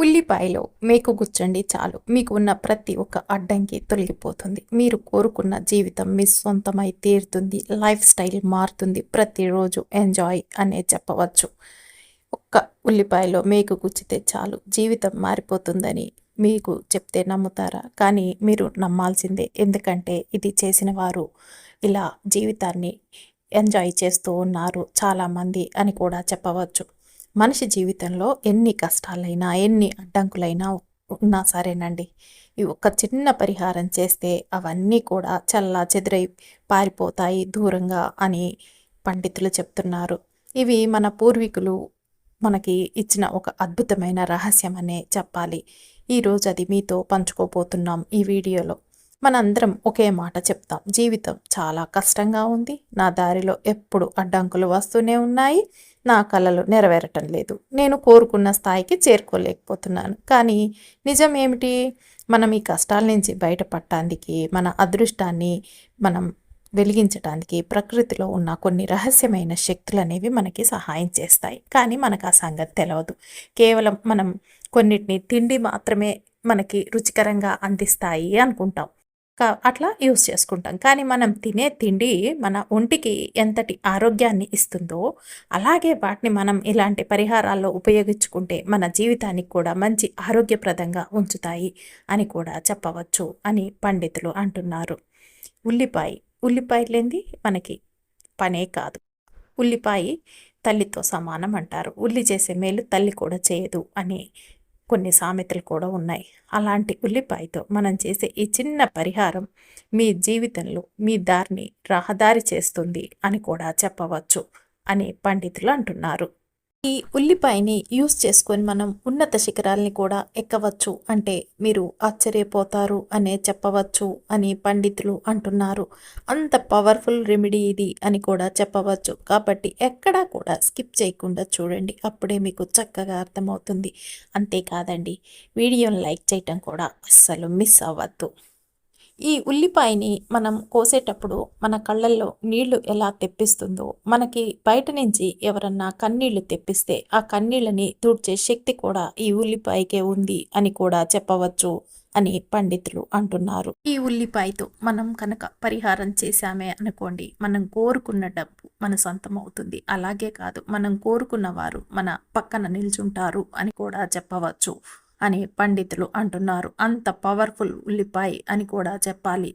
ఉల్లిపాయలో మేకు గుచ్చండి చాలు. మీకు ఉన్న ప్రతి ఒక్క అడ్డంకి తొలగిపోతుంది. మీరు కోరుకున్న జీవితం మీ సొంతమై తీరుతుంది. లైఫ్ స్టైల్ మారుతుంది. ప్రతిరోజు ఎంజాయ్ అనే చెప్పవచ్చు. ఒక్క ఉల్లిపాయలో మేకు గుచ్చితే చాలు. జీవితం మారిపోతుందని మీకు చెప్తే నమ్ముతారా? కానీ మీరు నమ్మాల్సిందే. ఎందుకంటే ఇది చేసిన వారు ఇలా జీవితాన్ని ఎంజాయ్ చేస్తూ ఉన్నారు చాలామంది అని కూడా చెప్పవచ్చు. మనిషి జీవితంలో ఎన్ని కష్టాలైనా ఎన్ని అడ్డంకులైనా ఉన్నా సరేనండి. ఈ ఒక్క చిన్న పరిహారం చేస్తే అవన్నీ కూడా చల్లా చెదిరై పారిపోతాయి దూరంగా అని పండితులు చెప్తున్నారు. ఇవి మన పూర్వీకులు మనకి ఇచ్చిన ఒక అద్భుతమైన రహస్యం అనే చెప్పాలి. ఈరోజు అది మీతో పంచుకోబోతున్నాం ఈ వీడియోలో. మనందరం ఒకే మాట చెప్తాం. జీవితం చాలా కష్టంగా ఉంది. నా దారిలో ఎప్పుడు అడ్డంకులు వస్తూనే ఉన్నాయి. నా కళలు నెరవేరటం లేదు. నేను కోరుకున్న స్థాయికి చేరుకోలేకపోతున్నాను. కానీ నిజం ఏమిటి? మనం ఈ కష్టాల నుంచి బయటపడటానికి మన అదృష్టాన్ని మనం వెలిగించడానికి ప్రకృతిలో ఉన్న కొన్ని రహస్యమైన శక్తులు అనేవి మనకి సహాయం చేస్తాయి. కానీ మనకు ఆ సంగతి తెలియదు కేవలం మనం కొన్నిటిని తిండి మాత్రమే మనకి రుచికరంగా అందిస్తాయి అనుకుంటాం. అట్లా యూస్ చేసుకుంటాం. కానీ మనం తినే తిండి మన ఒంటికి ఎంతటి ఆరోగ్యాన్ని ఇస్తుందో అలాగే వాటిని మనం ఇలాంటి పరిహారాల్లో ఉపయోగించుకుంటే మన జీవితానికి కూడా మంచి ఆరోగ్యప్రదంగా ఉంచుతాయి అని కూడా చెప్పవచ్చు అని పండితులు అంటున్నారు. ఉల్లిపాయ ఉల్లిపాయలేంది మనకి పనే కాదు. ఉల్లిపాయ తల్లితో సమానం అంటారు. ఉల్లి చేసే మేలు తల్లి కూడా చేయదు అని కొన్ని సామెతలు కూడా ఉన్నాయి. అలాంటి ఉల్లిపాయతో మనం చేసే ఈ చిన్న పరిహారం మీ జీవితంలో మీ దారిని రహదారి చేస్తుంది అని కూడా చెప్పవచ్చు అని పండితులు అంటున్నారు. ఈ ఉల్లిపాయని యూస్ చేసుకొని మనం ఉన్నత శిఖరాల్ని కూడా ఎక్కవచ్చు. అంటే మీరు ఆశ్చర్యపోతారు అనే చెప్పవచ్చు అని పండితులు అంటున్నారు. అంత పవర్ఫుల్ రెమెడీ ఇది అని కూడా చెప్పవచ్చు. కాబట్టి ఎక్కడా కూడా స్కిప్ చేయకుండా చూడండి. అప్పుడే మీకు చక్కగా అర్థమవుతుంది. అంతేకాదండి వీడియోని లైక్ చేయటం కూడా అస్సలు మిస్ అవ్వద్దు. ఈ ఉల్లిపాయని మనం కోసేటప్పుడు మన కళ్ళల్లో నీళ్ళు ఎలా తెప్పిస్తుందో మనకి బయట నుంచి ఎవరన్నా కన్నీళ్ళు తెప్పిస్తే ఆ కన్నీళ్ళని తుడ్చే శక్తి కూడా ఈ ఉల్లిపాయకే ఉంది అని కూడా చెప్పవచ్చు అని పండితులు అంటున్నారు. ఈ ఉల్లిపాయతో మనం కనుక పరిహారం చేశామే అనుకోండి మనం కోరుకున్న డబ్బు మన సొంతం అవుతుంది. అలాగే కాదు మనం కోరుకున్న వారు మన పక్కన నిల్చుంటారు అని కూడా చెప్పవచ్చు. అని పండితులు అంటున్నారు. అంత పవర్ఫుల్ ఉల్లిపాయ అని కూడా చెప్పాలి.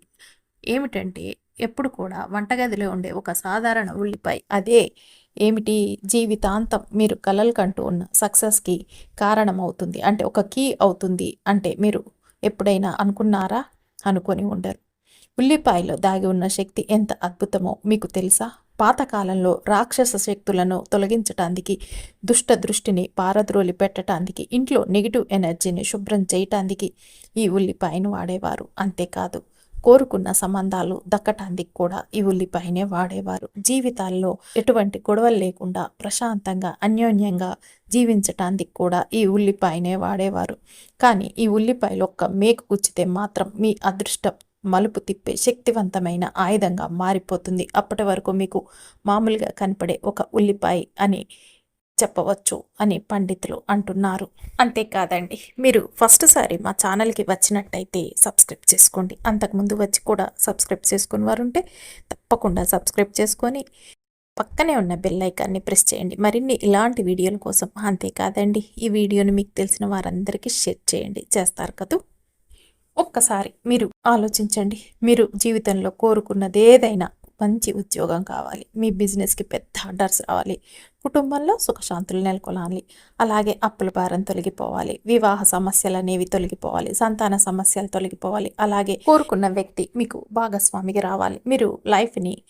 ఏమిటంటే ఎప్పుడు కూడా వంటగదిలో ఉండే ఒక సాధారణ ఉల్లిపాయ అదే. ఏమిటి? జీవితాంతం మీరు కలలు కంటూ ఉన్న సక్సెస్కి కారణమవుతుంది. అంటే ఒక కీ అవుతుంది. అంటే మీరు ఎప్పుడైనా అనుకున్నారా? అనుకొని ఉండరు. ఉల్లిపాయలో దాగి ఉన్న శక్తి ఎంత అద్భుతమో మీకు తెలుసా? పాతకాలంలో రాక్షస శక్తులను తొలగించటానికి దుష్ట దృష్టిని పారద్రోలి పెట్టడానికి ఇంట్లో నెగిటివ్ ఎనర్జీని శుభ్రం చేయటానికి ఈ ఉల్లిపాయను వాడేవారు. అంతేకాదు కోరుకున్న సంబంధాలు దక్కటానికి కూడా ఈ ఉల్లిపాయనే వాడేవారు. జీవితాల్లో ఎటువంటి గొడవలు లేకుండా ప్రశాంతంగా అన్యోన్యంగా జీవించటానికి కూడా ఈ ఉల్లిపాయనే వాడేవారు. కానీ ఈ ఉల్లిపాయలు ఒక్క మేకు గుచ్చితే మాత్రం మీ అదృష్టం మలుపు తిప్పే శక్తివంతమైన ఆయుధంగా మారిపోతుంది. అప్పటి వరకు మీకు మామూలుగా కనపడే ఒక ఉల్లిపాయ అని చెప్పవచ్చు అని పండితులు అంటున్నారు. అంతేకాదండి మీరు ఫస్ట్ సారి మా ఛానల్కి వచ్చినట్టయితే సబ్స్క్రైబ్ చేసుకోండి. అంతకుముందు వచ్చి కూడా సబ్స్క్రైబ్ చేసుకుని వారు ఉంటే తప్పకుండా సబ్స్క్రైబ్ చేసుకొని పక్కనే ఉన్న బెల్ ఐకాన్ని ప్రెస్ చేయండి. మరిన్ని ఇలాంటి వీడియోల కోసం అంతేకాదండి ఈ వీడియోని మీకు తెలిసిన వారందరికీ షేర్ చేయండి. చేస్తారు కదా? ఒక్కసారి మీరు ఆలోచించండి. మీరు జీవితంలో కోరుకున్నది ఏదైనా మంచి ఉద్యోగం కావాలి. మీ బిజినెస్కి పెద్ద ఆర్డర్స్ రావాలి. కుటుంబంలో సుఖశాంతులు నెలకొనాలి. అలాగే అప్పుల భారం తొలగిపోవాలి. వివాహ సమస్యలు అనేవి తొలగిపోవాలి. సంతాన సమస్యలు తొలగిపోవాలి. అలాగే కోరుకున్న వ్యక్తి మీకు భాగస్వామికి రావాలి. మీరు లైఫ్ని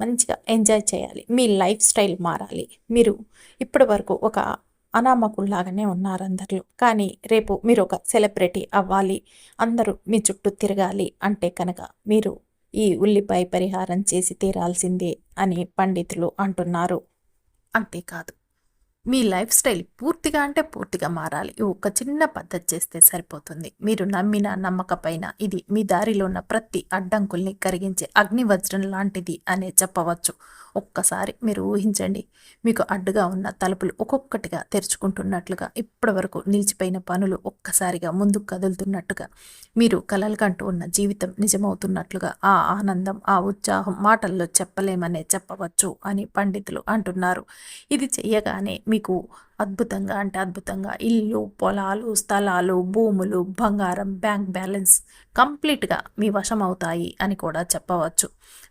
మంచిగా ఎంజాయ్ చేయాలి. మీ లైఫ్ స్టైల్ మారాలి. మీరు ఇప్పటి వరకు ఒక అనామకుల్లాగానే ఉన్నారు అందరిలో కానీ రేపు మీరు ఒక సెలబ్రిటీ అవ్వాలి అందరూ మీ చుట్టూ తిరగాలి అంటే కనుక మీరు ఈ ఉల్లిపాయ పరిహారం చేసి తీరాల్సిందే అని పండితులు అంటున్నారు. అంతేకాదు మీ లైఫ్ స్టైల్ పూర్తిగా అంటే పూర్తిగా మారాలి. ఒక చిన్న పద్ధతి చేస్తే సరిపోతుంది. మీరు నమ్మిన నమ్మకపైన ఇది మీ దారిలో ఉన్న ప్రతి అడ్డంకుల్ని కరిగించే అగ్నివజ్రం లాంటిది అనే చెప్పవచ్చు. ఒక్కసారి మీరు ఊహించండి. మీకు అడ్డుగా ఉన్న తలుపులు ఒక్కొక్కటిగా తెరుచుకుంటున్నట్లుగా ఇప్పటి వరకు నిలిచిపోయిన పనులు ఒక్కసారిగా ముందుకు కదులుతున్నట్టుగా మీరు కలలుకంటూ ఉన్న జీవితం నిజమవుతున్నట్లుగా ఆ ఆనందం ఆ ఉత్సాహం మాటల్లో చెప్పలేమనే చెప్పవచ్చు అని పండితులు అంటున్నారు. ఇది చేయగానే మీకు అద్భుతంగా అంటే అద్భుతంగా ఇల్లు పొలాలు స్థలాలు భూములు బంగారం బ్యాంక్ బ్యాలెన్స్ కంప్లీట్గా మీ వశం అవుతాయి అని కూడా చెప్పవచ్చు.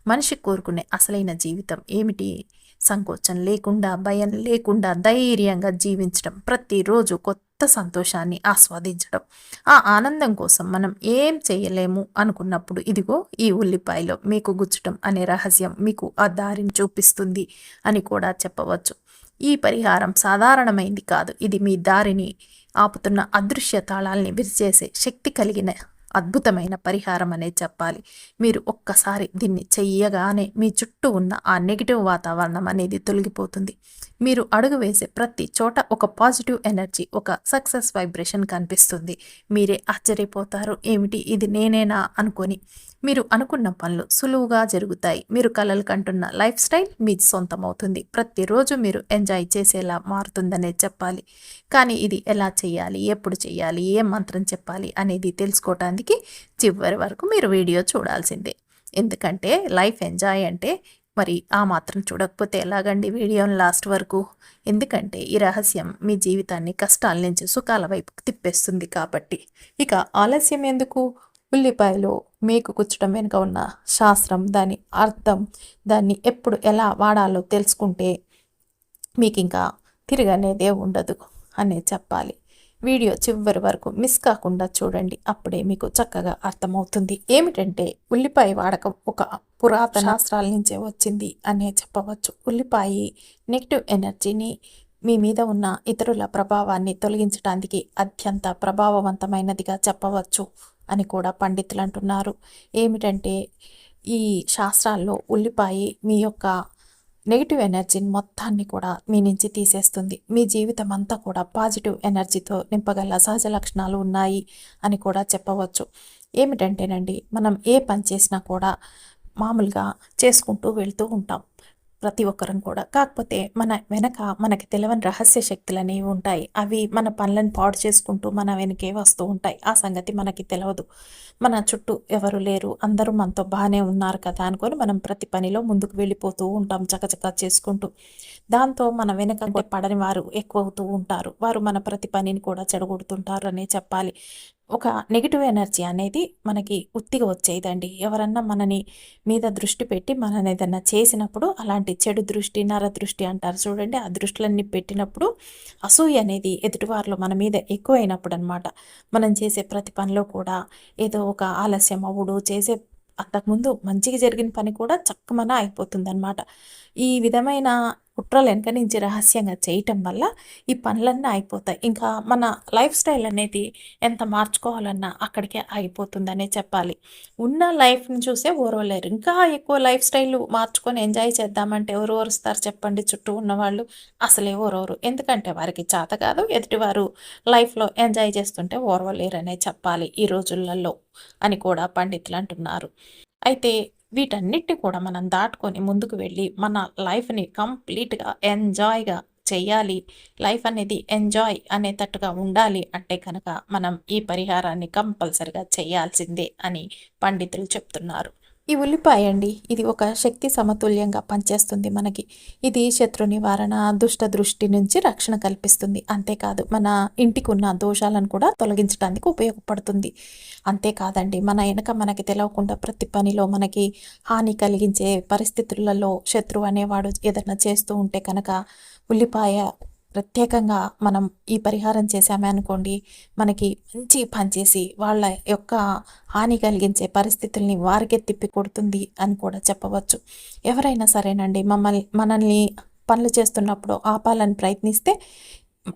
మనిషి కోరుకునే అసలైన జీవితం ఏమిటి? సంకోచం లేకుండా భయం లేకుండా ధైర్యంగా జీవించడం ప్రతిరోజు కొత్త సంతోషాన్ని ఆస్వాదించడం. ఆ ఆనందం కోసం మనం ఏం చేయలేము అనుకున్నప్పుడు ఇదిగో ఈ ఉల్లిపాయలో మీకు గుచ్చటం అనే రహస్యం మీకు ఆ దారిని చూపిస్తుంది అని కూడా చెప్పవచ్చు. ఈ పరిహారం సాధారణమైంది కాదు. ఇది మీ దారిని ఆపుతున్న అదృశ్య తాళాల్ని విరిచేసే శక్తి కలిగిన అద్భుతమైన పరిహారం అనే చెప్పాలి. మీరు ఒక్కసారి దీన్ని చెయ్యగానే మీ చుట్టూ ఉన్న ఆ నెగిటివ్ వాతావరణం అనేది తొలగిపోతుంది. మీరు అడుగు వేసే ప్రతి చోట ఒక పాజిటివ్ ఎనర్జీ ఒక సక్సెస్ వైబ్రేషన్ కనిపిస్తుంది. మీరే ఆశ్చర్యపోతారు. ఏమిటి? ఇది నేనేనా? అనుకొని మీరు అనుకున్న పనులు సులువుగా జరుగుతాయి. మీరు కలలు కంటున్న లైఫ్ స్టైల్ మీ సొంతం అవుతుంది ప్రతిరోజు మీరు ఎంజాయ్ చేసేలా మారుతుందనే చెప్పాలి. కానీ ఇది ఎలా చేయాలి? ఎప్పుడు చేయాలి? ఏ మంత్రం చెప్పాలి? అనేది తెలుసుకోవటానికి చివరి వరకు మీరు వీడియో చూడాల్సిందే. ఎందుకంటే లైఫ్ ఎంజాయ్ అంటే మరి ఆ మాత్రం చూడకపోతే ఎలాగండి వీడియోని లాస్ట్ వరకు? ఎందుకంటే ఈ రహస్యం మీ జీవితాన్ని కష్టాల నుంచి సుఖాల వైపు తిప్పేస్తుంది కాబట్టి. ఇక ఆలస్యం ఎందుకు? ఉల్లిపాయలు మేకు కుచ్చడం వెనుక ఉన్న శాస్త్రం దాని అర్థం దాన్ని ఎప్పుడు ఎలా వాడాలో తెలుసుకుంటే మీకు ఇంకా తిరగనేదే ఉండదు అనే చెప్పాలి. వీడియో చివరి వరకు మిస్ కాకుండా చూడండి అప్పుడే మీకు చక్కగా అర్థమవుతుంది. ఏమిటంటే ఉల్లిపాయ వాడకం ఒక పురాతన శాస్త్రాల నుంచే వచ్చింది అనే చెప్పవచ్చు. ఉల్లిపాయ నెగిటివ్ ఎనర్జీని మీ మీద ఉన్న ఇతరుల ప్రభావాన్ని తొలగించడానికి అత్యంత ప్రభావవంతమైనదిగా చెప్పవచ్చు. అని కూడా పండితులు అంటున్నారు. ఏమిటంటే ఈ శాస్త్రాల్లో ఉల్లిపాయ మీ యొక్క నెగిటివ్ ఎనర్జీని మొత్తాన్ని కూడా మీ నుంచి తీసేస్తుంది. మీ జీవితం అంతా కూడా పాజిటివ్ ఎనర్జీతో నింపగల సహజ లక్షణాలు ఉన్నాయి అని కూడా చెప్పవచ్చు. ఏమిటంటేనండి మనం ఏ పని చేసినా కూడా మామూలుగా చేసుకుంటూ వెళ్తూ ఉంటాం. ప్రతి ఒక్కరం కూడా. కాకపోతే మన వెనక మనకి తెలియని రహస్య శక్తులు అనేవి ఉంటాయి. అవి మన పనులను పాడు చేసుకుంటూ మన వెనకే వస్తూ ఉంటాయి. ఆ సంగతి మనకి తెలియదు మన చుట్టూ ఎవరు లేరు. అందరూ మనతో బాగానే ఉన్నారు కదా అనుకొని మనం ప్రతి పనిలో ముందుకు వెళ్ళిపోతూ ఉంటాం. చకచకా చేసుకుంటూ. దాంతో మన వెనక పడని వారు ఎక్కువ అవుతూ ఉంటారు. వారు మన ప్రతి పనిని కూడా చెడగొడుతుంటారు అనే చెప్పాలి. ఒక నెగిటివ్ ఎనర్జీ అనేది మనకి ఉత్తిగా వచ్చేదండి. ఎవరన్నా మనని మీద దృష్టి పెట్టి మనని ఏదన్నా చేసినప్పుడు అలాంటి చెడు దృష్టి నర దృష్టి అంటారు చూడండి. ఆ దృష్టిలన్నీ పెట్టినప్పుడు అసూయ అనేది ఎదుటివారిలో మన మీద ఎక్కువైనప్పుడు అనమాట మనం చేసే ప్రతి పనిలో కూడా ఏదో ఒక ఆలస్యం అవుడు చేసే అంతకుముందు మంచిగా జరిగిన పని కూడా చక్కమన అయిపోతుంది అనమాట ఈ విధమైన కుట్రలు వెనక నుంచి రహస్యంగా చేయటం వల్ల ఈ పనులన్నీ అయిపోతాయి ఇంకా మన లైఫ్ స్టైల్ అనేది ఎంత మార్చుకోవాలన్నా అక్కడికే అయిపోతుందనే చెప్పాలి. ఉన్న లైఫ్ని చూసే ఓరవలేరు. ఇంకా ఎక్కువ లైఫ్ స్టైల్ మార్చుకొని ఎంజాయ్ చేద్దామంటే ఎవరు ఓరుస్తారు చెప్పండి. చుట్టూ ఉన్నవాళ్ళు అసలే ఓరోరు ఎందుకంటే వారికి చేత కాదు ఎదుటివారు లైఫ్లో ఎంజాయ్ చేస్తుంటే ఓర్వలేరనే చెప్పాలి ఈ రోజులలో అని కూడా పండితులు అంటున్నారు. అయితే వీటన్నిటిని కూడా మనం దాటుకొని ముందుకు వెళ్ళి మన లైఫ్ని కంప్లీట్గా ఎంజాయ్గా చేయాలి. లైఫ్ అనేది ఎంజాయ్ అనేటట్టుగా ఉండాలి అంటే కనుక మనం ఈ పరిహారాన్ని కంపల్సరిగా చేయాల్సిందే అని పండితులు చెప్తున్నారు. ఈ ఉల్లిపాయ అండి ఇది ఒక శక్తి సమతుల్యంగా పనిచేస్తుంది మనకి. ఇది శత్రు నివారణ దుష్ట దృష్టి నుంచి రక్షణ కల్పిస్తుంది. అంతేకాదు మన ఇంటికి ఉన్న దోషాలను కూడా తొలగించడానికి ఉపయోగపడుతుంది. అంతేకాదండి మన వెనక మనకి తెలవకుండా ప్రతి పనిలో మనకి హాని కలిగించే పరిస్థితులలో శత్రువు అనేవాడు ఏదైనా చేస్తూ ఉంటే కనుక ఉల్లిపాయ ప్రత్యేకంగా మనం ఈ పరిహారం చేశామే అనుకోండి మనకి మంచి పనిచేసి వాళ్ళ యొక్క హాని కలిగించే పరిస్థితుల్ని వారికే తిప్పి కొడుతుంది అని కూడా చెప్పవచ్చు. ఎవరైనా సరేనండి మమ్మల్ని మనల్ని పనులు చేస్తున్నప్పుడు ఆపాలని ప్రయత్నిస్తే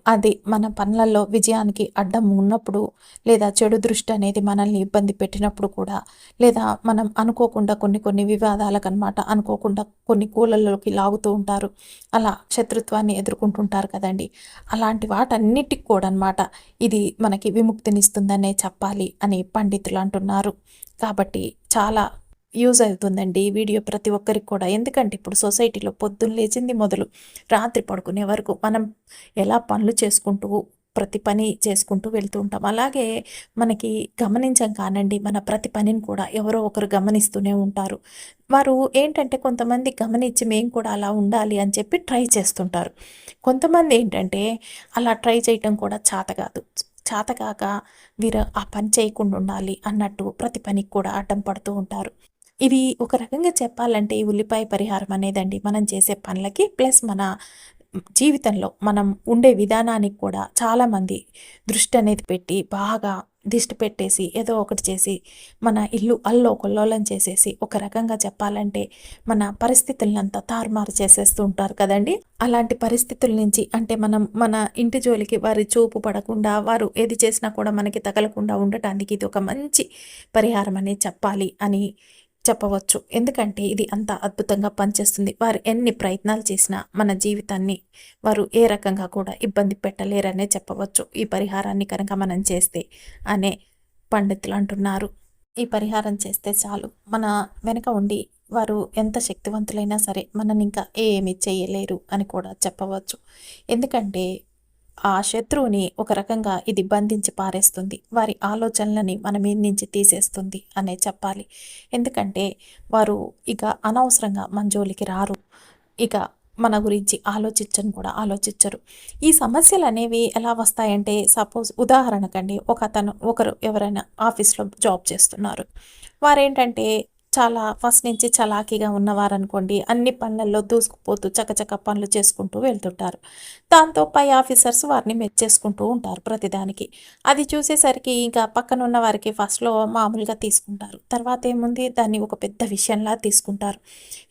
అది మన పనులలో విజయానికి అడ్డం ఉన్నప్పుడు లేదా చెడు దృష్టి అనేది మనల్ని ఇబ్బంది పెట్టినప్పుడు కూడా లేదా మనం అనుకోకుండా కొన్ని కొన్ని వివాదాలకు అనమాట అనుకోకుండా కొన్ని కూలల్లోకి లాగుతూ ఉంటారు. అలా శత్రుత్వాన్ని ఎదుర్కొంటుంటారు కదండి. అలాంటి వాటన్నిటికి కూడా అనమాట ఇది మనకి విముక్తినిస్తుందనే చెప్పాలి అని పండితులు అంటున్నారు. కాబట్టి చాలా యూజ్ అవుతుందండి ఈ వీడియో ప్రతి ఒక్కరికి కూడా. ఎందుకంటే ఇప్పుడు సొసైటీలో పొద్దున్న లేచింది మొదలు రాత్రి పడుకునే వరకు మనం ఎలా పనులు చేసుకుంటూ ప్రతి పని చేసుకుంటూ వెళ్తూ ఉంటాం. అలాగే మనకి గమనించం కానండి మన ప్రతి పనిని కూడా ఎవరో ఒకరు గమనిస్తూనే ఉంటారు. వారు ఏంటంటే కొంతమంది గమనించి మేము కూడా అలా ఉండాలి అని చెప్పి ట్రై చేస్తుంటారు. కొంతమంది ఏంటంటే అలా ట్రై చేయటం కూడా చేత కాదు. చేతకాక వీరు ఆ పని చేయకుండా ఉండాలి అన్నట్టు ప్రతి పనికి కూడా అడ్డం పడుతూ ఉంటారు. ఇది ఒక రకంగా చెప్పాలంటే ఈ ఉల్లిపాయ పరిహారం అనేదండి మనం చేసే పనులకి ప్లస్ మన జీవితంలో మనం ఉండే విధానానికి కూడా చాలామంది దృష్టి అనేది పెట్టి బాగా దిష్టి పెట్టేసి ఏదో ఒకటి చేసి మన ఇల్లు అల్లో కొల్లోలం చేసేసి ఒక రకంగా చెప్పాలంటే మన పరిస్థితులనంతా తారుమారు చేసేస్తూ ఉంటారు కదండి. అలాంటి పరిస్థితుల నుంచి అంటే మనం మన ఇంటి జోలికి వారి చూపు పడకుండా వారు ఏది చేసినా కూడా మనకి తగలకుండా ఉండటానికి ఇది ఒక మంచి పరిహారం అనేది చెప్పాలి అని చెప్పవచ్చు. ఎందుకంటే ఇది అంత అద్భుతంగా పనిచేస్తుంది. వారు ఎన్ని ప్రయత్నాలు చేసినా మన జీవితాన్ని వారు ఏ రకంగా కూడా ఇబ్బంది పెట్టలేరనే చెప్పవచ్చు. ఈ పరిహారాన్ని కనుక మనం చేస్తే అనే పండితులు అంటున్నారు. ఈ పరిహారం చేస్తే చాలు. మన వెనక ఉండి వారు ఎంత శక్తివంతులైనా సరే మనని ఇంకా ఏమి చేయలేరు అని కూడా చెప్పవచ్చు. ఎందుకంటే ఆ శత్రువుని ఒక రకంగా ఇది బంధించి పారేస్తుంది. వారి ఆలోచనలని మన మీద నుంచి తీసేస్తుంది అనే చెప్పాలి. ఎందుకంటే వారు ఇక అనవసరంగా మన జోలికి రారు. ఇక మన గురించి ఆలోచించని కూడా ఆలోచించరు. ఈ సమస్యలు అనేవి ఎలా వస్తాయంటే సపోజ్ ఉదాహరణకండి. ఒక అతను ఒకరు ఎవరైనా ఆఫీస్లో జాబ్ చేస్తున్నారు. వారేంటంటే చాలా ఫస్ట్ నుంచి చలాకీగా ఉన్నవారనుకోండి అన్ని పనులలో దూసుకుపోతూ చకచక పనులు చేసుకుంటూ వెళ్తుంటారు. దాంతో పై ఆఫీసర్స్ వారిని మెచ్చేసుకుంటూ ఉంటారు ప్రతిదానికి. అది చూసేసరికి ఇంకా పక్కన ఉన్న వారికి ఫస్ట్లో మామూలుగా తీసుకుంటారు. తర్వాత ఏముంది? దాన్ని ఒక పెద్ద విషయంలా తీసుకుంటారు.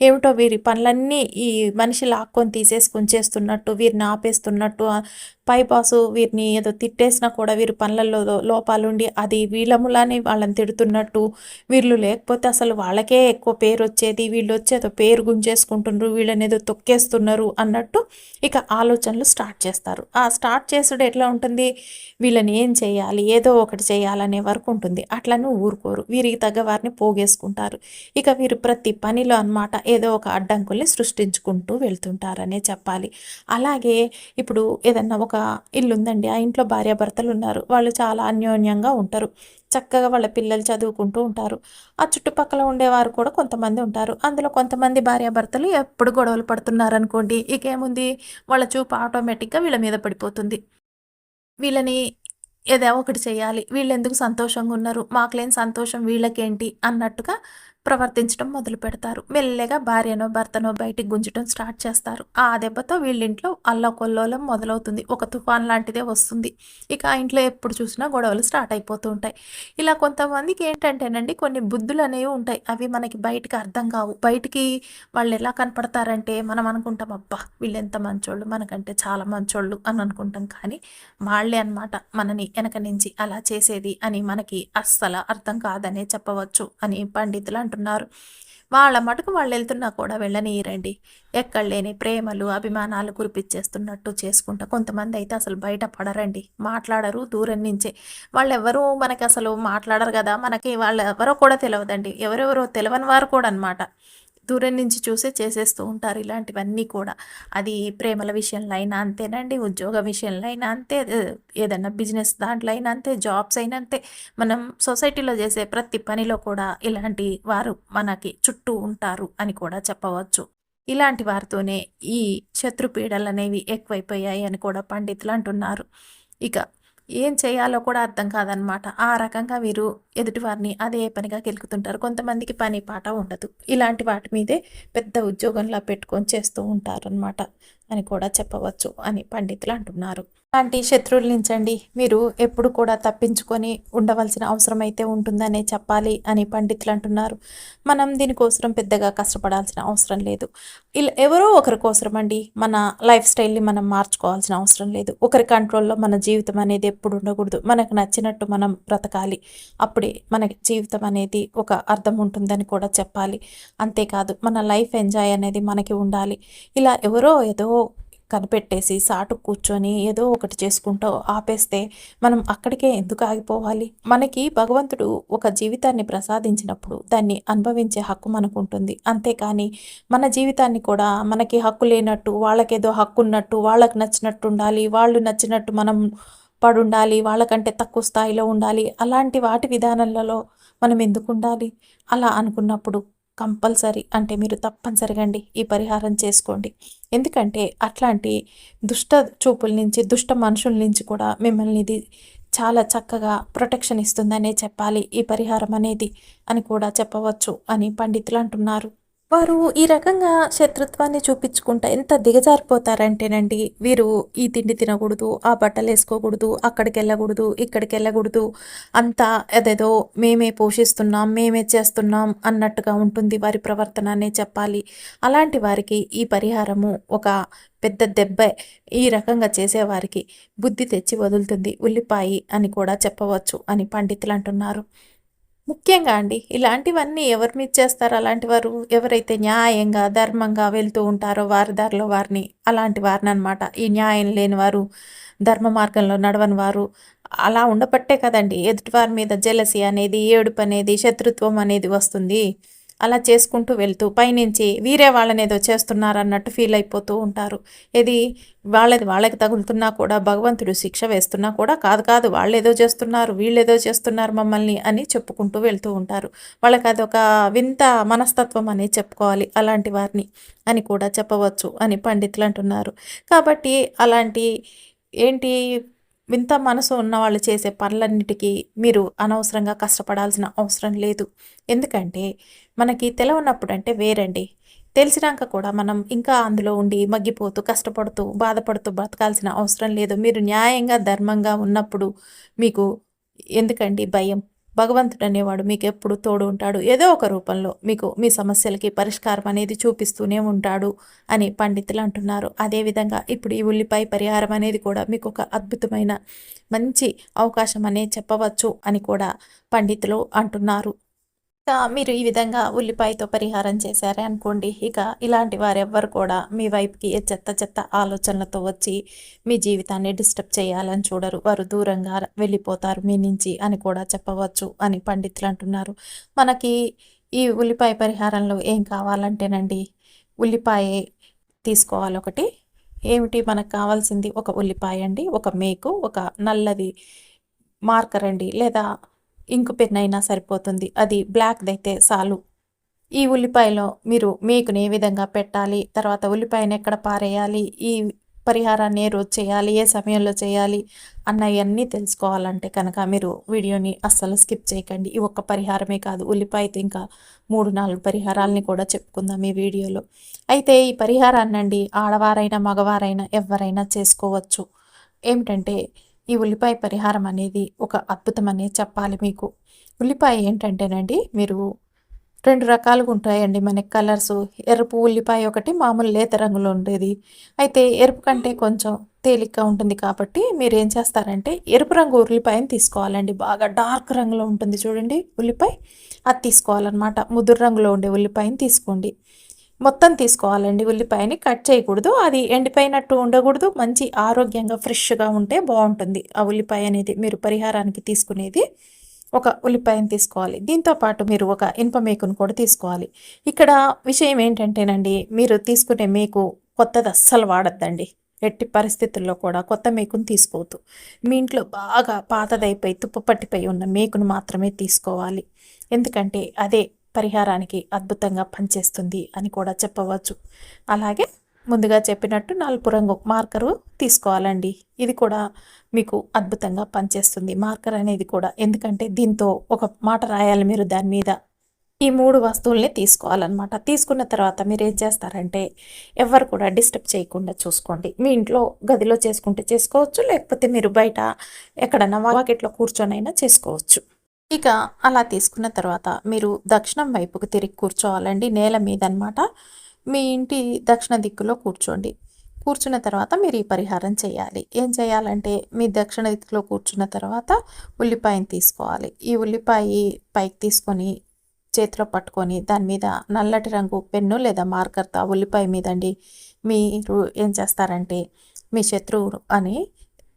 ఏమిటో వీరి పనులన్నీ ఈ మనిషి లాక్కొని తీసేసుకొని చేస్తున్నట్టు వీరిని ఆపేస్తున్నట్టు పై బాసు వీరిని ఏదో తిట్టేసినా కూడా వీరి పనులలో లోపాలుండి అది వీళ్ళములానే వాళ్ళని తిడుతున్నట్టు వీళ్ళు లేకపోతే అసలు వాళ్ళకే ఎక్కువ పేరు వచ్చేది వీళ్ళు వచ్చేదో పేరు గుంజేసుకుంటున్నారు వీళ్ళని ఏదో తొక్కేస్తున్నారు అన్నట్టు ఇక ఆలోచనలు స్టార్ట్ చేస్తారు. ఆ స్టార్ట్ చేసుడు ఎట్లా ఉంటుంది? వీళ్ళని ఏం చేయాలి? ఏదో ఒకటి చేయాలనే వరకు ఉంటుంది. అట్లనే ఊరుకోరు. వీరికి తగ్గ వారిని పోగేసుకుంటారు. ఇక వీరు ప్రతి పనిలో అనమాట ఏదో ఒక అడ్డంకుల్ని సృష్టించుకుంటూ వెళ్తుంటారనే చెప్పాలి. అలాగే ఇప్పుడు ఏదన్నా ఒక ఇల్లు ఉందండి ఆ ఇంట్లో భార్యాభర్తలు ఉన్నారు. వాళ్ళు చాలా అన్యోన్యంగా ఉంటారు. చక్కగా వాళ్ళ పిల్లలు చదువుకుంటూ ఉంటారు. ఆ చుట్టుపక్కల ఉండేవారు కూడా కొంతమంది ఉంటారు. అందులో కొంతమంది భార్యాభర్తలు ఎప్పుడు గొడవలు పడుతున్నారు అనుకోండి ఇకేముంది? వాళ్ళ చూపు ఆటోమేటిక్గా వీళ్ళ మీద పడిపోతుంది. వీళ్ళని ఏదో ఒకటి చేయాలి. వీళ్ళు ఎందుకు సంతోషంగా ఉన్నారు? మాకు లేని సంతోషం వీళ్ళకేంటి? అన్నట్టుగా ప్రవర్తించడం మొదలు పెడతారు. మెల్లగా భార్యనో భర్తనో బయటికి గుంజటం స్టార్ట్ చేస్తారు. ఆ దెబ్బతో వీళ్ళింట్లో అల్లకొల్లోలం మొదలవుతుంది. ఒక తుఫాన్ లాంటిదే వస్తుంది. ఇక ఆ ఇంట్లో ఎప్పుడు చూసినా గొడవలు స్టార్ట్ అయిపోతూ ఉంటాయి. ఇలా కొంతమందికి ఏంటంటేనండి కొన్ని బుద్ధులు అనేవి ఉంటాయి. అవి మనకి బయటికి అర్థం కావు. బయటికి వాళ్ళు ఎలా కనపడతారంటే మనం అనుకుంటాం అబ్బా వీళ్ళు ఎంత మంచోళ్ళు మనకంటే చాలా మంచోళ్ళు అని అనుకుంటాం. కానీ వాళ్ళే అనమాట మనని వెనక నుంచి అలా చేసేది అని మనకి అస్సలు అర్థం కాదనే చెప్పవచ్చు అని పండితులు అంటారు అంటున్నారు వాళ్ళ మటుకు వాళ్ళు వెళ్తున్నా కూడా వెళ్ళనీయరండి. ఎక్కడ లేని ప్రేమలు అభిమానాలు కురిపించేస్తున్నట్టు చేసుకుంటా కొంతమంది అయితే అసలు బయట పడరండి. మాట్లాడరు దూరం నుంచే. వాళ్ళెవరూ మనకి అసలు మాట్లాడరు కదా. మనకి వాళ్ళు ఎవరో కూడా తెలియదండి ఎవరెవరో తెలియని వారు కూడా అనమాట దూరం నుంచి చూసే చేసేస్తూ ఉంటారు ఇలాంటివన్నీ కూడా. అది ప్రేమల విషయంలో అయినా అంతేనండి ఉద్యోగ విషయంలో అయినా అంతే ఏదన్నా బిజినెస్ దాంట్లో అయినా అంతే జాబ్స్ అయినా అంతే. మనం సొసైటీలో చేసే ప్రతి పనిలో కూడా ఇలాంటి వారు మనకి చుట్టూ ఉంటారు అని కూడా చెప్పవచ్చు. ఇలాంటి వారితోనే ఈ శత్రుపీడలు అనేవి ఎక్కువైపోయాయి అని కూడా పండితులు అంటున్నారు. ఇక ఏం చేయాలో కూడా అర్థం కాదనమాట. ఆ రకంగా వీరు ఎదుటివారిని అదే పనిగా గెలుకుతుంటారు కొంతమందికి పని పాట ఉండదు. ఇలాంటి వాటి మీదే పెద్ద ఉద్యోగంలా పెట్టుకొని చేస్తూ ఉంటారనమాట. అని కూడా చెప్పవచ్చు అని పండితులు అంటున్నారు. అలాంటి శత్రువుల నుంచండి మీరు ఎప్పుడు కూడా తప్పించుకొని ఉండవలసిన అవసరం అయితే ఉంటుందనే చెప్పాలి అని పండితులు అంటున్నారు. మనం దీనికోసం పెద్దగా కష్టపడాల్సిన అవసరం లేదు. ఇలా ఎవరో ఒకరి కోసరం అండి మన లైఫ్ స్టైల్ని మనం మార్చుకోవాల్సిన అవసరం లేదు. ఒకరి కంట్రోల్లో మన జీవితం అనేది ఎప్పుడు ఉండకూడదు. మనకు నచ్చినట్టు మనం బ్రతకాలి. అప్పుడే మన జీవితం అనేది ఒక అర్థం ఉంటుందని కూడా చెప్పాలి. అంతేకాదు మన లైఫ్ ఎంజాయ్ అనేది మనకి ఉండాలి. ఇలా ఎవరో ఏదో కనిపెట్టేసి సాటు కూర్చొని ఏదో ఒకటి చేసుకుంటూ ఆపేస్తే మనం అక్కడికే ఎందుకు ఆగిపోవాలి? మనకి భగవంతుడు ఒక జీవితాన్ని ప్రసాదించినప్పుడు దాన్ని అనుభవించే హక్కు మనకు ఉంటుంది అంతేకాని మన జీవితాన్ని కూడా మనకి హక్కు లేనట్టు వాళ్ళకేదో హక్కు ఉన్నట్టు వాళ్ళకి నచ్చినట్టు ఉండాలి వాళ్ళు నచ్చినట్టు మనం పడుండాలి వాళ్ళకంటే తక్కువ స్థాయిలో ఉండాలి. అలాంటి వాటి విధానాలలో మనం ఎందుకు ఉండాలి? అలా అనుకున్నప్పుడు కంపల్సరీ అంటే మీరు తప్పనిసరిగా అండి ఈ పరిహారం చేసుకోండి. ఎందుకంటే అట్లాంటి దుష్ట చూపుల నుంచి దుష్ట మనుషుల నుంచి కూడా మిమ్మల్ని ఇది చాలా చక్కగా ప్రొటెక్షన్ ఇస్తుందనే చెప్పాలి ఈ పరిహారం అనేది అని కూడా చెప్పవచ్చు అని పండితులు అంటున్నారు. వారు ఈ రకంగా శత్రుత్వాన్ని చూపించుకుంటా ఎంత దిగజారిపోతారంటేనండి వీరు ఈ తిండి తినకూడదు ఆ బట్టలు వేసుకోకూడదు అక్కడికి వెళ్ళకూడదు ఇక్కడికి వెళ్ళకూడదు అంతా అదేదో మేమే పోషిస్తున్నాం మేమే చేస్తున్నాం అన్నట్టుగా ఉంటుంది వారి ప్రవర్తన అనే చెప్పాలి. అలాంటి వారికి ఈ పరిహారము ఒక పెద్ద దెబ్బ ఈ రకంగా చేసేవారికి. బుద్ధి తెచ్చి వదులుతుంది ఉల్లిపాయి అని కూడా చెప్పవచ్చు అని పండితులు అంటున్నారు. ముఖ్యంగా అండి ఇలాంటివన్నీ ఎవరు మీద చేస్తారో? అలాంటి వారు ఎవరైతే న్యాయంగా ధర్మంగా వెళ్తూ ఉంటారో వారి దారిలో వారిని అలాంటి వారిని అనమాట ఈ న్యాయం లేని వారు ధర్మ మార్గంలో నడవని వారు అలా ఉండబట్టే కదండి. ఎదుటివారి మీద జలసి అనేది ఏడుపు అనేది శత్రుత్వం అనేది వస్తుంది. అలా చేసుకుంటూ వెళ్తూ పైనుంచి వీరే వాళ్ళని ఏదో చేస్తున్నారు అన్నట్టు ఫీల్ అయిపోతూ ఉంటారు. ఇది వాళ్ళది వాళ్ళకి తగులుతున్నా కూడా భగవంతుడు శిక్ష వేస్తున్నా కూడా కాదు కాదు వాళ్ళు ఏదో చేస్తున్నారు వీళ్ళు ఏదో చేస్తున్నారు మమ్మల్ని అని చెప్పుకుంటూ వెళ్తూ ఉంటారు. వాళ్ళకి అదొక వింత మనస్తత్వం అని చెప్పుకోవాలి అలాంటి వారిని అని కూడా చెప్పవచ్చు అని పండితులు అంటున్నారు. కాబట్టి అలాంటి ఏంటి వింత మనసు ఉన్న వాళ్ళు చేసే పనులన్నిటికీ మీరు అనవసరంగా కష్టపడాల్సిన అవసరం లేదు. ఎందుకంటే మనకి తెలవనప్పుడు అంటే వేరండి. తెలిసినాక కూడా మనం ఇంకా అందులో ఉండి మగ్గిపోతూ కష్టపడుతూ బాధపడుతూ బ్రతకాల్సిన అవసరం లేదు. మీరు న్యాయంగా ధర్మంగా ఉన్నప్పుడు మీకు ఎందుకండి భయం? భగవంతుడు అనేవాడు మీకు ఎప్పుడు తోడు ఉంటాడు. ఏదో ఒక రూపంలో మీకు మీ సమస్యలకి పరిష్కారం అనేది చూపిస్తూనే ఉంటాడు అని పండితులు అంటున్నారు. అదేవిధంగా ఇప్పుడు ఈ ఉల్లిపాయ పరిహారం అనేది కూడా మీకు ఒక అద్భుతమైన మంచి అవకాశం అనే చెప్పవచ్చు అని కూడా పండితులు అంటున్నారు. మీరు ఈ విధంగా ఉల్లిపాయతో పరిహారం చేశారే అనుకోండి ఇక ఇలాంటి వారెవ్వరు కూడా మీ వైపుకి చెత్త చెత్త ఆలోచనలతో వచ్చి మీ జీవితాన్ని డిస్టర్బ్ చేయాలని చూడరు. వారు దూరంగా వెళ్ళిపోతారు. మీ నుంచి అని కూడా చెప్పవచ్చు అని పండితులు అంటున్నారు. మనకి ఈ ఉల్లిపాయ పరిహారంలో ఏం కావాలంటేనండి ఉల్లిపాయ తీసుకోవాలి ఒకటి. ఏమిటి? మనకు కావాల్సింది ఒక ఉల్లిపాయ అండి ఒక మేకు ఒక నల్లది మార్కర్ అండి లేదా ఇంకు పెన్ అయినా సరిపోతుంది. అది బ్లాక్ది అయితే చాలు. ఈ ఉల్లిపాయలో మీరు మేకుని ఏ విధంగా పెట్టాలి తర్వాత ఉల్లిపాయను ఎక్కడ పారేయాలి ఈ పరిహారాన్ని ఏ రోజు చేయాలి ఏ సమయంలో చేయాలి అన్నవన్నీ తెలుసుకోవాలంటే కనుక మీరు వీడియోని అస్సలు స్కిప్ చేయకండి. ఈ ఒక్క పరిహారమే కాదు ఉల్లిపాయతో ఇంకా మూడు నాలుగు పరిహారాలని కూడా చెప్పుకుందాం ఈ వీడియోలో. అయితే ఈ పరిహారాన్ని అండి ఆడవారైనా మగవారైనా ఎవరైనా చేసుకోవచ్చు. ఏమిటంటే ఈ ఉల్లిపాయ పరిహారం అనేది ఒక అద్భుతం అనేది చెప్పాలి మీకు. ఉల్లిపాయ ఏంటంటేనండి మీరు రెండు రకాలుగా ఉంటాయండి. మనకి కలర్స్ ఎరుపు ఉల్లిపాయ ఒకటి మామూలు లేత రంగులో ఉండేది. అయితే ఎరుపు కంటే కొంచెం తేలిగ్గా ఉంటుంది కాబట్టి మీరు ఏం చేస్తారంటే ఎరుపు రంగు ఉల్లిపాయని తీసుకోవాలండి. బాగా డార్క్ రంగులో ఉంటుంది చూడండి ఉల్లిపాయ. అది తీసుకోవాలన్నమాట. ముదురు రంగులో ఉండే ఉల్లిపాయని తీసుకోండి. మొత్తం తీసుకోవాలండి ఉల్లిపాయని కట్ చేయకూడదు. అది ఎండిపోయినట్టు ఉండకూడదు. మంచి ఆరోగ్యంగా ఫ్రెష్గా ఉంటే బాగుంటుంది. ఆ ఉల్లిపాయ అనేది మీరు పరిహారానికి తీసుకునేది ఒక ఉల్లిపాయను తీసుకోవాలి. దీంతో పాటు మీరు ఒక ఇనుప మేకును కూడా తీసుకోవాలి. ఇక్కడ విషయం ఏంటంటేనండి మీరు తీసుకునే మేకు కొత్తది అస్సలు వాడద్దండి. ఎట్టి పరిస్థితుల్లో కూడా కొత్త మేకును తీసుకోవద్దు. మీ ఇంట్లో బాగా పాతదైపోయి తుప్పు పట్టిపోయి ఉన్న మేకును మాత్రమే తీసుకోవాలి. ఎందుకంటే అదే పరిహారానికి అద్భుతంగా పనిచేస్తుంది అని కూడా చెప్పవచ్చు. అలాగే ముందుగా చెప్పినట్టు నలుపు రంగు మార్కరు తీసుకోవాలండి. ఇది కూడా మీకు అద్భుతంగా పనిచేస్తుంది మార్కర్ అనేది కూడా. ఎందుకంటే దీంతో ఒక మాట రాయాలి మీరు దాని మీద. ఈ మూడు వస్తువుల్ని తీసుకోవాలన్నమాట. తీసుకున్న తర్వాత మీరు ఏం చేస్తారంటే ఎవరు కూడా డిస్టర్బ్ చేయకుండా చూసుకోండి. మీ ఇంట్లో గదిలో చేసుకుంటే చేసుకోవచ్చు లేకపోతే మీరు బయట ఎక్కడన్నా వాకెట్లో కూర్చొనైనా చేసుకోవచ్చు. ఇక అలా తీసుకున్న తర్వాత మీరు దక్షిణం వైపుకు తిరిగి కూర్చోవాలండి నేల మీద అనమాట మీ ఇంటి దక్షిణ దిక్కులో కూర్చోండి. కూర్చున్న తర్వాత మీరు ఈ పరిహారం చేయాలి. ఏం చేయాలంటే మీ దక్షిణ దిక్కులో కూర్చున్న తర్వాత ఉల్లిపాయని తీసుకోవాలి. ఈ ఉల్లిపాయ పైకి తీసుకొని చేతిలో పట్టుకొని దాని మీద నల్లటి రంగు పెన్ను లేదా మార్కర్తో ఉల్లిపాయ మీదండి మీరు ఏం చేస్తారంటే మీ శత్రువు అని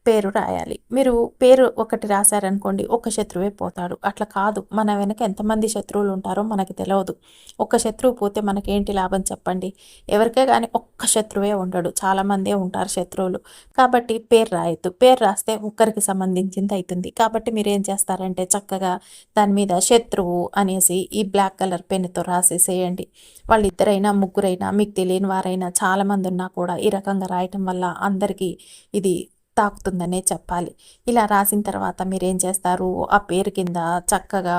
పేరు రాయాలి. మీరు పేరు ఒకటి రాశారనుకోండి ఒక శత్రువే పోతాడు. అట్లా కాదు. మన వెనక ఎంతమంది శత్రువులు ఉంటారో మనకి తెలియదు ఒక్క శత్రువు పోతే మనకేంటి లాభం చెప్పండి? ఎవరికే కానీ ఒక్క శత్రువే ఉండడు. చాలామందే ఉంటారు శత్రువులు. కాబట్టి పేరు రాయొద్దు. పేరు రాస్తే ఒక్కరికి సంబంధించింది అవుతుంది కాబట్టి మీరు ఏం చేస్తారంటే చక్కగా దాని మీద శత్రువు అనేసి ఈ బ్లాక్ కలర్ పెన్నుతో రాసేసేయండి. వాళ్ళిద్దరైనా ముగ్గురైనా మీకు తెలియని వారైనా చాలామంది ఉన్నా కూడా ఈ రకంగా రాయటం వల్ల అందరికీ ఇది తాకుతుందనే చెప్పాలి. ఇలా రాసిన తర్వాత మీరు ఏం చేస్తారు? ఆ పేరు కింద చక్కగా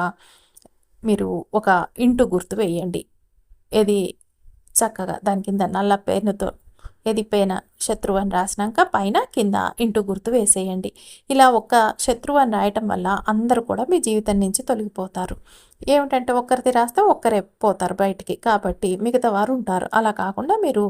మీరు ఒక ఇంటు గుర్తు వేయండి. ఏది చక్కగా దాని కింద నల్ల పేనుతో ఏది పైన శత్రువు అని రాసినాక పైన కింద ఇంటు గుర్తు వేసేయండి. ఇలా ఒక శత్రువు అని రాయటం వల్ల అందరూ కూడా మీ జీవితం నుంచి తొలగిపోతారు. ఏమిటంటే ఒక్కరిది రాస్తే ఒక్కరే పోతారు బయటికి. కాబట్టి మిగతా వారు ఉంటారు. అలా కాకుండా మీరు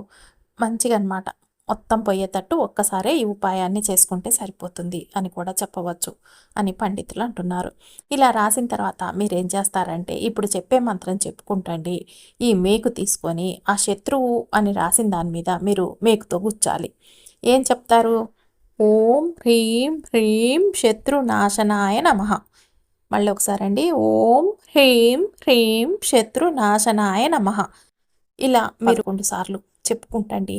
మంచిగా అనమాట మొత్తం పోయేటట్టు ఒక్కసారే ఈ ఉపాయాన్ని చేసుకుంటే సరిపోతుంది అని కూడా చెప్పవచ్చు అని పండితులు అంటున్నారు. ఇలా రాసిన తర్వాత మీరేం చేస్తారంటే ఇప్పుడు చెప్పే మంత్రం చెప్పుకుంటండి ఈ మేకు తీసుకొని ఆ శత్రువు అని రాసిన దాని మీద మీరు మేకుతో గుచ్చాలి ఏం చెప్తారు? ఓం హ్రీం హ్రీం శత్రునాశనాయ నమ. మళ్ళీ ఒకసారి అండి ఓం హ్రీం హ్రీం శత్రునాశనాయ నమ. ఇలా మీరు రెండు సార్లు చెప్పుకుంటండి.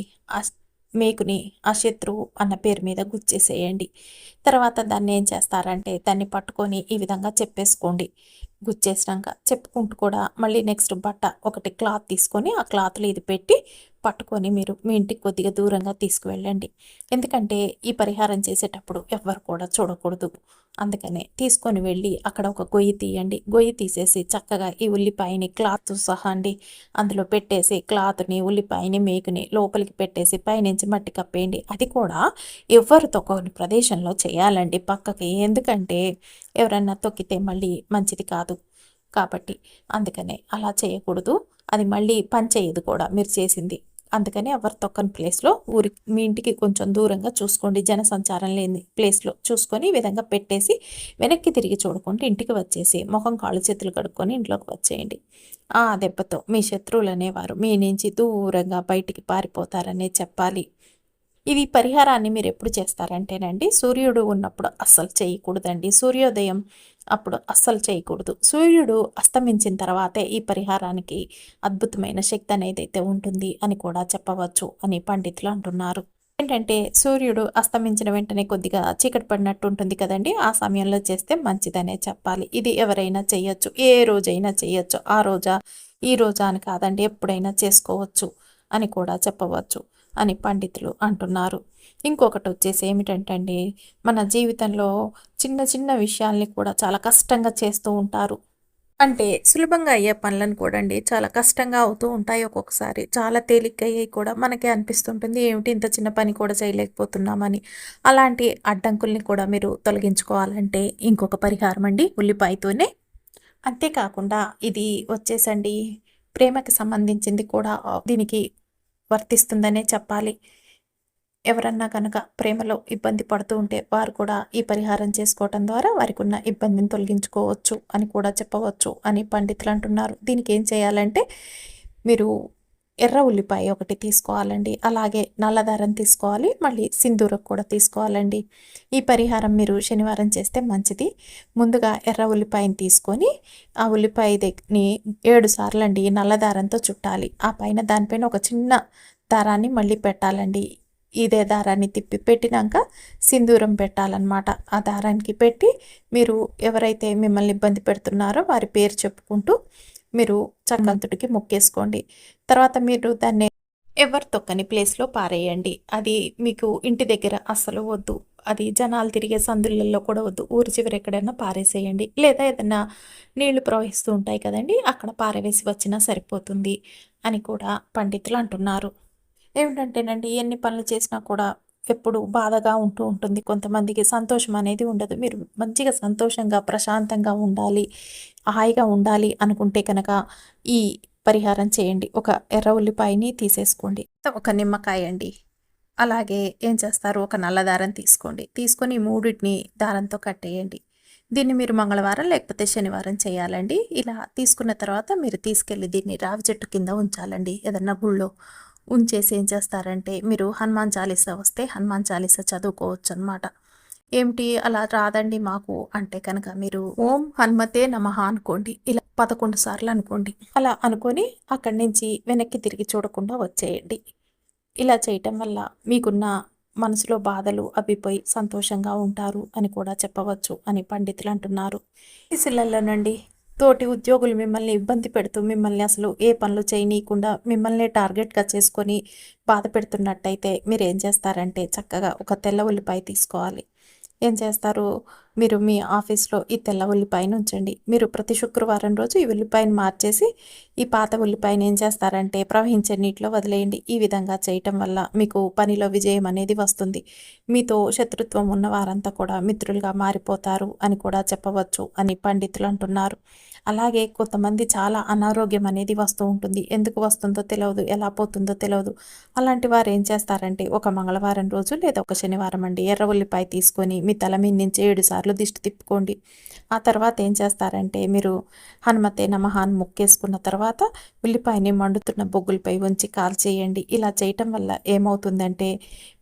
మేకుని ఆ శత్రువు అన్న పేరు మీద గుచ్చేసేయండి. తర్వాత దాన్ని ఏం చేస్తారంటే దాన్ని పట్టుకొని ఈ విధంగా చెప్పేసుకోండి. గుచ్చేసినాక చెప్పుకుంటూ కూడా మళ్ళీ నెక్స్ట్ బట్ట ఒకటి క్లాత్ తీసుకొని ఆ క్లాత్లో ఇది పెట్టి పట్టుకొని మీరు మీ ఇంటికి కొద్దిగా దూరంగా తీసుకువెళ్ళండి. ఎందుకంటే ఈ పరిహారం చేసేటప్పుడు ఎవ్వరు కూడా చూడకూడదు. అందుకనే తీసుకొని వెళ్ళి అక్కడ ఒక గొయ్యి తీయండి. గొయ్యి తీసేసి చక్కగా ఈ ఉల్లిపాయని క్లాత్ సహా అండి. అందులో పెట్టేసి క్లాత్ని ఉల్లిపాయని మేకుని లోపలికి పెట్టేసి పైనుంచి మట్టి కప్పేయండి. అది కూడా ఎవరు తొక్కని ప్రదేశంలో చేయాలండి పక్కకి. ఎందుకంటే ఎవరన్నా తొక్కితే మళ్ళీ మంచిది కాదు కాబట్టి. అందుకనే అలా చేయకూడదు. అది మళ్ళీ పని చేయదు కూడా మీరు చేసింది. అందుకని ఎవరు తొక్కని ప్లేస్లో ఊరి మీ ఇంటికి కొంచెం దూరంగా చూసుకోండి. జనసంచారం లేని ప్లేస్లో చూసుకొని ఈ విధంగా పెట్టేసి వెనక్కి తిరిగి చూడకుండా ఇంటికి వచ్చేసి ముఖం కాళ్ళు చేతులు కడుక్కొని ఇంట్లోకి వచ్చేయండి. ఆ దెబ్బతో మీ శత్రువులు అనేవారు మీ నుంచి దూరంగా బయటికి పారిపోతారనే చెప్పాలి. ఇది పరిహారాన్ని మీరు ఎప్పుడు చేస్తారంటేనండి సూర్యుడు ఉన్నప్పుడు అస్సలు చేయకూడదండి. సూర్యోదయం అప్పుడు అస్సలు చేయకూడదు. సూర్యుడు అస్తమించిన తర్వాతే ఈ పరిహారానికి అద్భుతమైన శక్తి అనేది అయితే ఉంటుంది అని కూడా చెప్పవచ్చు అని పండితులు అంటున్నారు. ఏంటంటే సూర్యుడు అస్తమించిన వెంటనే కొద్దిగా చీకటి పడినట్టు ఉంటుంది కదండి. ఆ సమయంలో చేస్తే మంచిదనే చెప్పాలి. ఇది ఎవరైనా చేయొచ్చు. ఏ రోజైనా చేయొచ్చు. ఆ రోజా ఈ రోజా అని కాదండి. ఎప్పుడైనా చేసుకోవచ్చు అని కూడా చెప్పవచ్చు. అని పండితులు అంటున్నారు. ఇంకొకటి వచ్చేసి ఏమిటంటే అండి మన జీవితంలో చిన్న చిన్న విషయాల్ని కూడా చాలా కష్టంగా చేస్తూ ఉంటారు. అంటే సులభంగా అయ్యే పనులను కూడా అండి చాలా కష్టంగా అవుతూ ఉంటాయి ఒక్కొక్కసారి. చాలా తేలిక అయ్యాయి కూడా మనకే అనిపిస్తుంటుంది ఏమిటి ఇంత చిన్న పని కూడా చేయలేకపోతున్నామని? అలాంటి అడ్డంకుల్ని కూడా మీరు తొలగించుకోవాలంటే ఇంకొక పరిహారం అండి ఉల్లిపాయతోనే. అంతేకాకుండా ఇది వచ్చేసండి ప్రేమకి సంబంధించింది కూడా దీనికి వర్తిస్తుందనే చెప్పాలి. ఎవరన్నా కనుక ప్రేమలో ఇబ్బంది పడుతూ ఉంటే వారు కూడా ఈ పరిహారం చేసుకోవటం ద్వారా వారికి ఉన్న ఇబ్బందిని తొలగించుకోవచ్చు అని కూడా చెప్పవచ్చు అని పండితులు అంటున్నారు. దీనికి ఏం చేయాలంటే మీరు ఎర్ర ఉల్లిపాయ ఒకటి తీసుకోవాలండి. అలాగే నల్లదారం తీసుకోవాలి. మళ్ళీ సింధూరం కూడా తీసుకోవాలండి. ఈ పరిహారం మీరు శనివారం చేస్తే మంచిది. ముందుగా ఎర్ర ఉల్లిపాయని తీసుకొని ఆ ఉల్లిపాయ దగ్గరని ఏడు సార్లు అండి నల్లదారంతో చుట్టాలి. ఆ పైన దానిపైన ఒక చిన్న దారాన్ని మళ్ళీ పెట్టాలండి. ఇదే దారాన్ని తిప్పి పెట్టినాక సింధూరం పెట్టాలన్నమాట. ఆ దారానికి పెట్టి మీరు ఎవరైతే మిమ్మల్ని ఇబ్బంది పెడుతున్నారో వారి పేరు చెప్పుకుంటూ మీరు చక్కంతుడికి మొక్కేసుకోండి. తర్వాత మీరు దాన్ని ఎవరు తొక్కని ప్లేస్లో పారేయండి. అది మీకు ఇంటి దగ్గర అస్సలు వద్దు. అది జనాలు తిరిగే సందులలో కూడా వద్దు. ఊరి చివరి ఎక్కడైనా పారేసేయండి. లేదా ఏదైనా నీళ్ళు ప్రవహిస్తూ ఉంటాయి కదండి అక్కడ పారవేసి వచ్చినా సరిపోతుంది అని కూడా పండితులు అంటున్నారు. ఏమిటంటేనండి ఎన్ని పనులు చేసినా కూడా ఎప్పుడు బాధగా ఉంటూ ఉంటుంది. కొంతమందికి సంతోషం అనేది ఉండదు. మీరు మంచిగా సంతోషంగా ప్రశాంతంగా ఉండాలి హాయిగా ఉండాలి అనుకుంటే కనుక ఈ పరిహారం చేయండి. ఒక ఎర్ర ఉల్లిపాయని తీసేసుకోండి. ఒక నిమ్మకాయ అండి. అలాగే ఏం చేస్తారు? ఒక నల్ల దారం తీసుకోండి. తీసుకొని మూడింటిని దారంతో కట్టేయండి. దీన్ని మీరు మంగళవారం లేకపోతే శనివారం చేయాలండి. ఇలా తీసుకున్న తర్వాత మీరు తీసుకెళ్ళి దీన్ని రావి చెట్టు కింద ఉంచాలండి. ఏదన్నా గుళ్ళో ఉంచేసి ఏం చేస్తారంటే మీరు హనుమాన్ చాలీసా వస్తే హనుమాన్ చాలీసా చదువుకోవచ్చు అనమాట ఏమిటి? అలా రాదండి మాకు. అంటే కనుక మీరు ఓం హనుమతే నమః అనుకోండి. ఇలా పదకొండు సార్లు అనుకోండి. అలా అనుకొని అక్కడి నుంచి వెనక్కి తిరిగి చూడకుండా వచ్చేయండి. ఇలా చేయటం వల్ల మీకున్న మనసులో బాధలు అవిపోయి సంతోషంగా ఉంటారు అని కూడా చెప్పవచ్చు అని పండితులు అంటున్నారు. ఈ శిలల్లోనండి తోటి ఉద్యోగులు మిమ్మల్ని ఇబ్బంది పెడుతూ మిమ్మల్ని అసలు ఏ పనులు చేయనీయకుండా మిమ్మల్ని టార్గెట్గా చేసుకొని బాధ పెడుతున్నట్టయితే మీరు ఏం చేస్తారంటే చక్కగా ఒక తెల్ల ఉల్లిపాయ తీసుకోవాలి. ఏం చేస్తారు? మీరు మీ ఆఫీస్లో ఈ తెల్ల ఉల్లిపాయను ఉంచండి మీరు ప్రతి శుక్రవారం రోజు ఈ ఉల్లిపాయను మార్చేసి ఈ పాత ఉల్లిపాయను ఏం చేస్తారంటే ప్రవహించే నీటిలో వదిలేయండి. ఈ విధంగా చేయటం వల్ల మీకు పనిలో విజయం అనేది వస్తుంది. మీతో శత్రుత్వం ఉన్న వారంతా కూడా మిత్రులుగా మారిపోతారు అని కూడా చెప్పవచ్చు అని పండితులు అంటున్నారు. అలాగే కొంతమంది చాలా అనారోగ్యం అనేది వస్తూ ఉంటుంది. ఎందుకు వస్తుందో తెలియదు ఎలా పోతుందో తెలియదు అలాంటి వారు ఏం చేస్తారంటే ఒక మంగళవారం రోజు లేదా ఒక శనివారం అండి ఎర్ర ఉల్లిపాయ తీసుకొని మీ తల మీద నుంచి ఏడు సార్లు దిష్టి తిప్పుకోండి. ఆ తర్వాత ఏం చేస్తారంటే మీరు హనుమతే నమహాన్ ముక్కేసుకున్న తర్వాత ఉల్లిపాయని మండుతున్న బొగ్గులపై ఉంచి కాల్చేయండి. ఇలా చేయటం వల్ల ఏమవుతుందంటే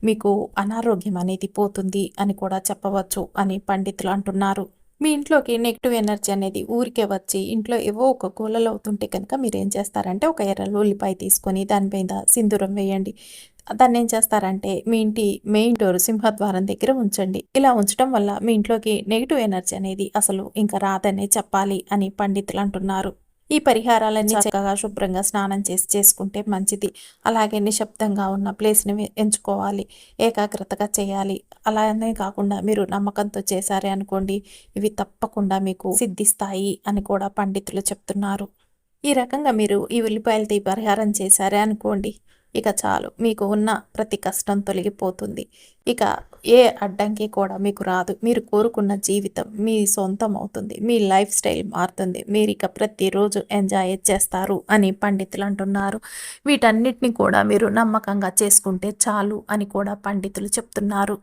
మీకు అనారోగ్యం అనేది పోతుంది అని కూడా చెప్పవచ్చు అని పండితులు అంటున్నారు. మీ ఇంట్లోకి నెగిటివ్ ఎనర్జీ అనేది ఊరికే వచ్చి ఇంట్లో ఏవో ఒక కూలలో అవుతుంటే కనుక మీరు ఏం చేస్తారంటే ఒక ఎర్ర ఉల్లిపాయ తీసుకొని దాని మీద సింధూరం వేయండి. దాన్ని ఏం చేస్తారంటే మీ ఇంటి మెయిన్ డోర్ సింహద్వారం దగ్గర ఉంచండి. ఇలా ఉంచడం వల్ల మీ ఇంట్లోకి నెగిటివ్ ఎనర్జీ అనేది అసలు ఇంకా రాదనే చెప్పాలి అని పండితులు అంటున్నారు. ఈ పరిహారాలన్నీ చక్కగా శుభ్రంగా స్నానం చేసి చేసుకుంటే మంచిది. అలాగే నిశ్శబ్దంగా ఉన్న ప్లేస్ని ఎంచుకోవాలి. ఏకాగ్రతగా చేయాలి. అలానే కాకుండా మీరు నమ్మకంతో చేశారే అనుకోండి ఇవి తప్పకుండా మీకు సిద్ధిస్తాయి అని కూడా పండితులు చెప్తున్నారు. ఈ రకంగా మీరు ఈ ఉల్లిపాయలతో పరిహారం చేశారే అనుకోండి ఇక చాలు మీకు ఉన్న ప్రతి కష్టం తొలగిపోతుంది. ఇక ఏ అడ్డంకి కూడా మీకు రాదు. మీరు కోరుకున్న జీవితం మీ సొంతం అవుతుంది మీ లైఫ్ స్టైల్ మారుతుంది. మీరు ఇక ప్రతిరోజు ఎంజాయ్ చేస్తారు అని పండితులు అంటున్నారు. వీటన్నిటిని కూడా మీరు నమ్మకంగా చేసుకుంటే చాలు అని కూడా పండితులు చెప్తున్నారు.